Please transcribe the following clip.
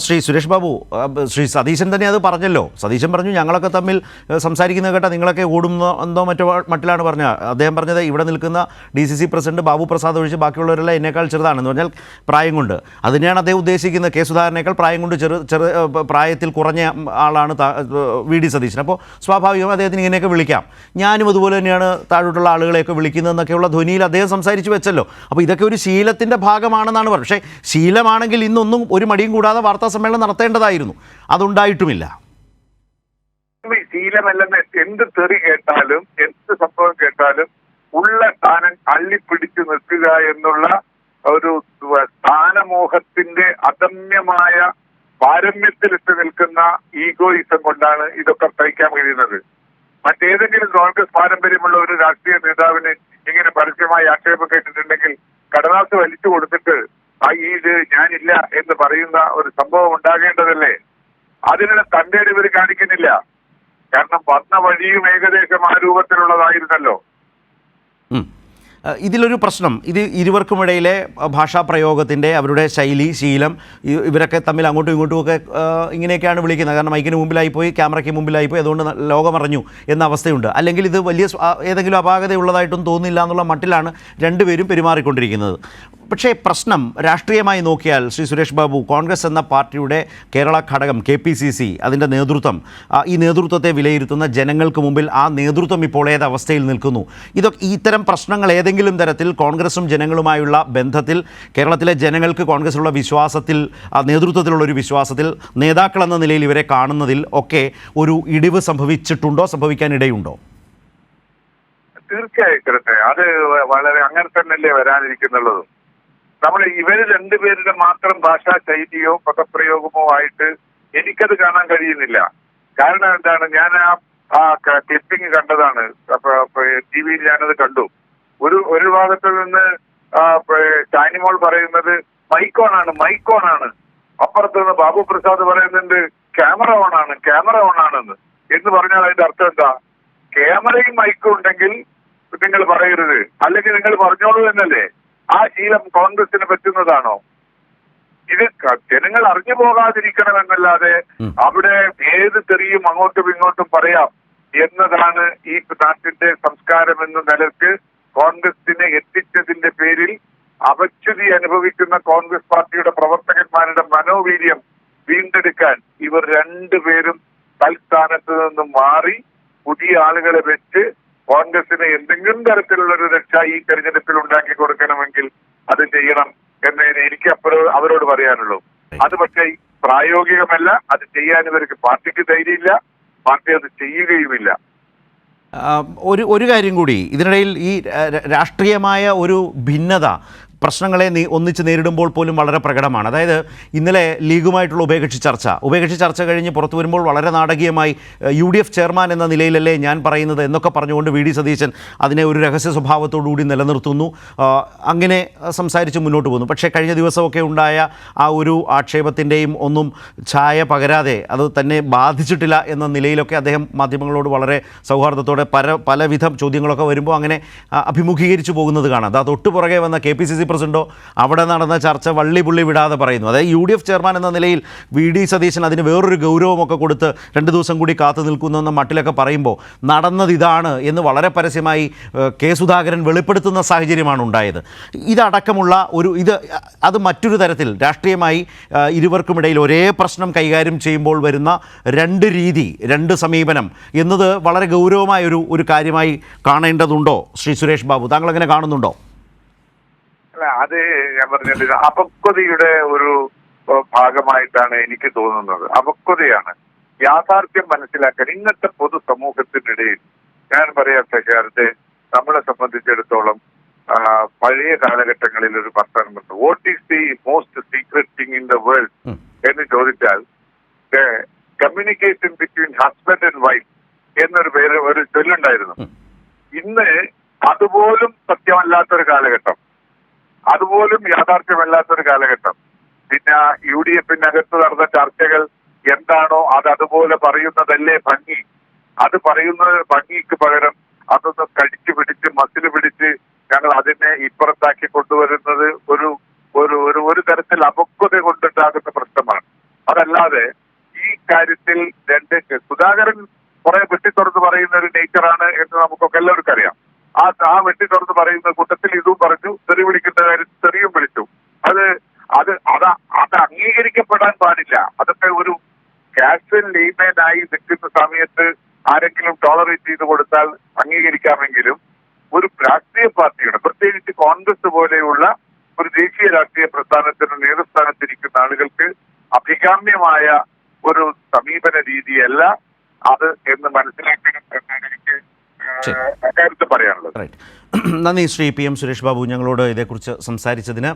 ശ്രീ സുരേഷ് ബാബു ശ്രീ സതീശൻ തന്നെ അത് പറഞ്ഞല്ലോ. സതീശൻ പറഞ്ഞു ഞങ്ങളൊക്കെ തമ്മിൽ സംസാരിക്കുന്ന സംസാരിക്കുന്നത് കേട്ടാ നിങ്ങളൊക്കെ ഓടുന്നോ മറ്റോ മട്ടിലാണ് പറഞ്ഞത്. അദ്ദേഹം പറഞ്ഞത് ഇവിടെ നിൽക്കുന്ന D C C president Babu Prasad ഒഴിച്ച് ബാക്കിയുള്ളവരെല്ലാം എന്നേക്കാൾ ചെറുതാണെന്ന് പറഞ്ഞാൽ പ്രായം കൊണ്ട്. അതിനെയാണ് അദ്ദേഹം ഉദ്ദേശിക്കുന്നത്. കെ സുധാകരനേക്കാൾ പ്രായം കൊണ്ട് ചെറു ചെറു പ്രായത്തിൽ കുറഞ്ഞ ആളാണ് വി ഡി സതീശൻ. അപ്പോൾ സ്വാഭാവികമായും അദ്ദേഹത്തിന് ഇങ്ങനെയൊക്കെ വിളിക്കാം. ഞാനും അതുപോലെ തന്നെയാണ് താഴോട്ടുള്ള ആളുകളെയൊക്കെ വിളിക്കുന്നതെന്നൊക്കെയുള്ള ധ്വനിയിൽ അദ്ദേഹം സംസാരിച്ചു വെച്ചല്ലോ. അപ്പോൾ ഇതൊക്കെ ഒരു ശീലത്തിന്റെ ഭാഗമാണെന്നാണ് പറഞ്ഞത്. പക്ഷേ ശീലമാണെങ്കിൽ ഇന്നൊന്നും ഒരു മടിയും കൂടാതെ വാർത്താ സമ്മേളനം നടത്തേണ്ടതായിരുന്നു. അതുണ്ടായിട്ടുമില്ല. ശീലമല്ലെന്ന് എന്ത് തെറി കേട്ടാലും എന്ത് സംഭവം കേട്ടാലും ഉള്ള സ്ഥാനം അള്ളിപ്പിടിച്ചു നിൽക്കുക എന്നുള്ള ഒരു സ്ഥാനമോഹത്തിന്റെ അദമ്യമായ പാരമ്യത്തിലിട്ട് നിൽക്കുന്ന ഈഗോയിസം കൊണ്ടാണ് ഇതൊക്കെ സഹിക്കാൻ കഴിയുന്നത്. മറ്റേതെങ്കിലും കോൺഗ്രസ് പാരമ്പര്യമുള്ള ഒരു രാഷ്ട്രീയ നേതാവിന് ഇങ്ങനെ പരസ്യമായി ആക്ഷേപം കേട്ടിട്ടുണ്ടെങ്കിൽ കടലാസ് വലിച്ചു കൊടുത്തിട്ട് ആ ഈ ഇത് ഞാനില്ല എന്ന് പറയുന്ന ഒരു സംഭവം ഉണ്ടാകേണ്ടതല്ലേ? അതിനുള്ള തന്റെ ഇവർ കാണിക്കുന്നില്ല. കാരണം വന്ന വഴിയും ഏകദേശം ആ രൂപത്തിലുള്ളതായിരുന്നല്ലോ. ഇതിലൊരു പ്രശ്നം. ഇത് ഇരുവർക്കുമിടയിലെ ഭാഷാ പ്രയോഗത്തിന്റെ അവരുടെ ശൈലി ശീലം ഇവരൊക്കെ തമ്മിൽ അങ്ങോട്ടും ഇങ്ങോട്ടും ഒക്കെ ഇങ്ങനെയൊക്കെയാണ് വിളിക്കുന്നത്. കാരണം മൈക്കിന് മുമ്പിലായി പോയി ക്യാമറയ്ക്ക് മുമ്പിലായി പോയി അതുകൊണ്ട് ലോകമറിഞ്ഞു എന്ന അവസ്ഥയുണ്ട്. അല്ലെങ്കിൽ ഇത് വലിയ ഏതെങ്കിലും അപാകതയുള്ളതായിട്ടും തോന്നില്ല എന്നുള്ള മട്ടിലാണ് രണ്ടുപേരും പെരുമാറിക്കൊണ്ടിരിക്കുന്നത്. പക്ഷേ പ്രശ്നം രാഷ്ട്രീയമായി നോക്കിയാൽ ശ്രീ സുരേഷ് ബാബു കോൺഗ്രസ് എന്ന പാർട്ടിയുടെ കേരള ഘടകം കെ പി സി സി അതിന്റെ നേതൃത്വം ഈ നേതൃത്വത്തെ വിലയിരുത്തുന്ന ജനങ്ങൾക്ക് മുമ്പിൽ ആ നേതൃത്വം ഇപ്പോൾ ഏത് അവസ്ഥയിൽ നിൽക്കുന്നു? ഇതൊക്കെ ഇത്തരം പ്രശ്നങ്ങൾ ഏതെങ്കിലും തരത്തിൽ കോൺഗ്രസും ജനങ്ങളുമായുള്ള ബന്ധത്തിൽ കേരളത്തിലെ ജനങ്ങൾക്ക് കോൺഗ്രസിലുള്ള വിശ്വാസത്തിൽ നേതൃത്വത്തിലുള്ള ഒരു വിശ്വാസത്തിൽ നേതാക്കൾ എന്ന നിലയിൽ ഇവരെ കാണുന്നതിൽ ഒക്കെ ഒരു ഇടിവ് സംഭവിച്ചിട്ടുണ്ടോ? സംഭവിക്കാനിടയുണ്ടോ തീർച്ചയായിട്ടും അത് വളരെ അങ്ങനെ തന്നെയല്ലേ വരാനിരിക്കുന്നുള്ളതും. നമ്മൾ ഇവർ രണ്ടുപേരുടെ മാത്രം ഭാഷാ ശൈലിയോ പദപ്രയോഗമോ ആയിട്ട് എനിക്കത് കാണാൻ കഴിയുന്നില്ല. കാരണം എന്താണ് ഞാൻ ആ ക്ലിപ്പിംഗ് കണ്ടതാണ്. ടി വിയിൽ ഞാനത് കണ്ടു. ഒരു ഒരു ഭാഗത്ത് നിന്ന് ഷാനിമോൾ പറയുന്നത് മൈക്കോൺ ആണ് മൈക്കോൺ ആണ് അപ്പുറത്ത് നിന്ന് ബാബു പ്രസാദ് പറയുന്നുണ്ട് ക്യാമറ ഓൺ ആണ് ക്യാമറ ഓൺ ആണെന്ന് എന്ന് പറഞ്ഞാൽ അതിന്റെ അർത്ഥം എന്താ? ക്യാമറയും മൈക്കും ഉണ്ടെങ്കിൽ നിങ്ങൾ പറയരുത്. അല്ലെങ്കിൽ നിങ്ങൾ പറഞ്ഞോളൂ എന്നല്ലേ? ആ ശീലം കോൺഗ്രസിന് പറ്റുന്നതാണോ? ഇത് ജനങ്ങൾ അറിഞ്ഞു പോകാതിരിക്കണമെന്നല്ലാതെ എന്നല്ലാതെ അവിടെ ഏത് തെറിയും അങ്ങോട്ടും ഇങ്ങോട്ടും പറയാം എന്നതാണ് ഈ നാട്ടിന്റെ സംസ്കാരം എന്ന നിലയ്ക്ക് കോൺഗ്രസിനെ എത്തിച്ചതിന്റെ പേരിൽ അപച്യുതി അനുഭവിക്കുന്ന കോൺഗ്രസ് പാർട്ടിയുടെ പ്രവർത്തകന്മാരുടെ മനോവീര്യം വീണ്ടെടുക്കാൻ ഇവർ രണ്ടുപേരും തൽസ്ഥാനത്ത് നിന്നും മാറി പുതിയ ആളുകളെ വെച്ച് കോൺഗ്രസിന് എന്തെങ്കിലും തരത്തിലുള്ള ഒരു രക്ഷ ഈ തെരഞ്ഞെടുപ്പിൽ ഉണ്ടാക്കി കൊടുക്കണമെങ്കിൽ അത് ചെയ്യണം എന്ന് എനിക്ക് അപ്പുറം അവരോട് പറയാനുള്ളൂ. അത് പക്ഷേ പ്രായോഗികമല്ല അത് ചെയ്യാൻ ഇവർക്ക് പാർട്ടിക്ക് ധൈര്യമില്ല പാർട്ടി അത് ചെയ്യുകയുമില്ല. ഒരു ഒരു കാര്യം കൂടി. ഇതിനിടയിൽ ഈ രാഷ്ട്രീയമായ ഒരു ഭിന്നത പ്രശ്നങ്ങളെ നീ ഒന്നിച്ച് നേരിടുമ്പോൾ പോലും വളരെ പ്രകടമാണ്. അതായത് ഇന്നലെ ലീഗുമായിട്ടുള്ള ഉഭയകക്ഷി ചർച്ച. ഉഭയകക്ഷി ചർച്ച കഴിഞ്ഞ് പുറത്തു വരുമ്പോൾ വളരെ നാടകീയമായി യു ഡി എഫ് ചെയർമാൻ എന്ന നിലയിലല്ലേ ഞാൻ പറയുന്നത് എന്നൊക്കെ പറഞ്ഞുകൊണ്ട് വി ഡി സതീശൻ അതിനെ ഒരു രഹസ്യ സ്വഭാവത്തോടുകൂടി നിലനിർത്തുന്നു. അങ്ങനെ സംസാരിച്ച് മുന്നോട്ട് പോകുന്നു. പക്ഷേ കഴിഞ്ഞ ദിവസമൊക്കെ ഉണ്ടായ ആ ഒരു ആക്ഷേപത്തിന്റെയും ഒന്നും ഛായ പകരാതെ അത് തന്നെ ബാധിച്ചിട്ടില്ല എന്ന നിലയിലൊക്കെ അദ്ദേഹം മാധ്യമങ്ങളോട് വളരെ സൗഹാർദ്ദത്തോടെ പല പലവിധം ചോദ്യങ്ങളൊക്കെ വരുമ്പോൾ അങ്ങനെ അഭിമുഖീകരിച്ചു പോകുന്നത് കാണാം. അത് പുറകെ വന്ന കെ പി സി സി പ്രസിഡന്റോ അവിടെ നടന്ന ചർച്ച വള്ളി പുള്ളി വിടാതെ പറയുന്നു. അതായത് യു ഡി എഫ് ചെയർമാൻ എന്ന നിലയിൽ വി ഡി സതീശൻ അതിന് വേറൊരു ഗൗരവമൊക്കെ കൊടുത്ത് രണ്ട് ദിവസം കൂടി കാത്തു നിൽക്കുന്നു എന്ന മട്ടിലൊക്കെ പറയുമ്പോൾ നടന്നത് ഇതാണ് എന്ന് വളരെ പരസ്യമായി കെ സുധാകരൻ വെളിപ്പെടുത്തുന്ന സാഹചര്യമാണ് ഉണ്ടായത്. ഇതടക്കമുള്ള ഒരു ഇത് അത് മറ്റൊരു തരത്തിൽ രാഷ്ട്രീയമായി ഇരുവർക്കുമിടയിൽ ഒരേ പ്രശ്നം കൈകാര്യം ചെയ്യുമ്പോൾ വരുന്ന രണ്ട് രീതി രണ്ട് സമീപനം എന്നത് വളരെ ഗൗരവമായ ഒരു ഒരു കാര്യമായി കാണേണ്ടതുണ്ടോ? ശ്രീ സുരേഷ് ബാബു താങ്കൾ അങ്ങനെ കാണുന്നുണ്ടോ? അല്ല അത് ഞാൻ പറഞ്ഞത് അപക്വതയുടെ ഒരു ഭാഗമായിട്ടാണ് എനിക്ക് തോന്നുന്നത്. അപക്വതയാണ്. യാഥാർത്ഥ്യം മനസ്സിലാക്കാൻ ഇന്നത്തെ പൊതു സമൂഹത്തിനിടയിൽ ഞാൻ പറയാം ശശാരത്തെ നമ്മളെ സംബന്ധിച്ചിടത്തോളം പഴയ കാലഘട്ടങ്ങളിൽ ഒരു പ്രസ്ഥാനമുണ്ട് what is the most secret thing in the world. എന്ന് ചോദിച്ചാൽ communication between husband and wife എന്നൊരു പേര് ഒരു ചൊല്ലുണ്ടായിരുന്നു. ഇന്ന് അതുപോലും സത്യമല്ലാത്തൊരു കാലഘട്ടം. അതുപോലും യാഥാർത്ഥ്യമല്ലാത്തൊരു കാലഘട്ടം. പിന്നെ യു ഡി എഫിനകത്ത് നടന്ന ചർച്ചകൾ എന്താണോ അത് അതുപോലെ പറയുന്നതല്ലേ ഭംഗി. അത് പറയുന്ന ഭംഗിക്ക് പകരം അതൊന്ന് കടിച്ചു പിടിച്ച് മസിൽ പിടിച്ച് ഞങ്ങൾ അതിനെ ഇപ്പുറത്താക്കി കൊണ്ടുവരുന്നത് ഒരു ഒരു ഒരു ഒരു തരത്തിൽ അപക്വത കൊണ്ടുണ്ടാകുന്ന പ്രശ്നമാണ്. അതല്ലാതെ ഈ കാര്യത്തിൽ രണ്ട് സുധാകരൻ കുറെ വെട്ടിത്തുറന്ന് പറയുന്ന ഒരു നേച്ചറാണ് എന്ന് നമുക്കൊക്കെ എല്ലാവർക്കും അറിയാം. ആ ആ വെട്ടി തുറന്ന് പറയുന്ന കൂട്ടത്തിൽ ഇതും പറഞ്ഞു തെറി വിളിക്കുന്ന കാര്യത്തിൽ തെറിയും വിളിച്ചു. അത് അത് അത് അത് അംഗീകരിക്കപ്പെടാൻ പാടില്ല. അതൊക്കെ ഒരു കാഷ്വൽ ലെയ്മാനായി നിൽക്കുന്ന സമയത്ത് ആരെങ്കിലും ടോളറേറ്റ് ചെയ്ത് കൊടുത്താൽ അംഗീകരിക്കാമെങ്കിലും ഒരു രാഷ്ട്രീയ പാർട്ടിയുടെ പ്രത്യേകിച്ച് കോൺഗ്രസ് പോലെയുള്ള ഒരു ദേശീയ രാഷ്ട്രീയ പ്രസ്ഥാനത്തിന് നേതൃസ്ഥാനത്തിരിക്കുന്ന ആളുകൾക്ക് അഭികാമ്യമായ ഒരു സമീപന രീതിയല്ല അത് എന്ന് മനസ്സിലാക്കണം എന്നാണ് എനിക്ക് അക്കാര്യത്തിൽ പറയാനുള്ളത് നന്ദി ശ്രീ പി എം സുരേഷ് ബാബു ഞങ്ങളോട് ഇതേക്കുറിച്ച് സംസാരിച്ചതിന്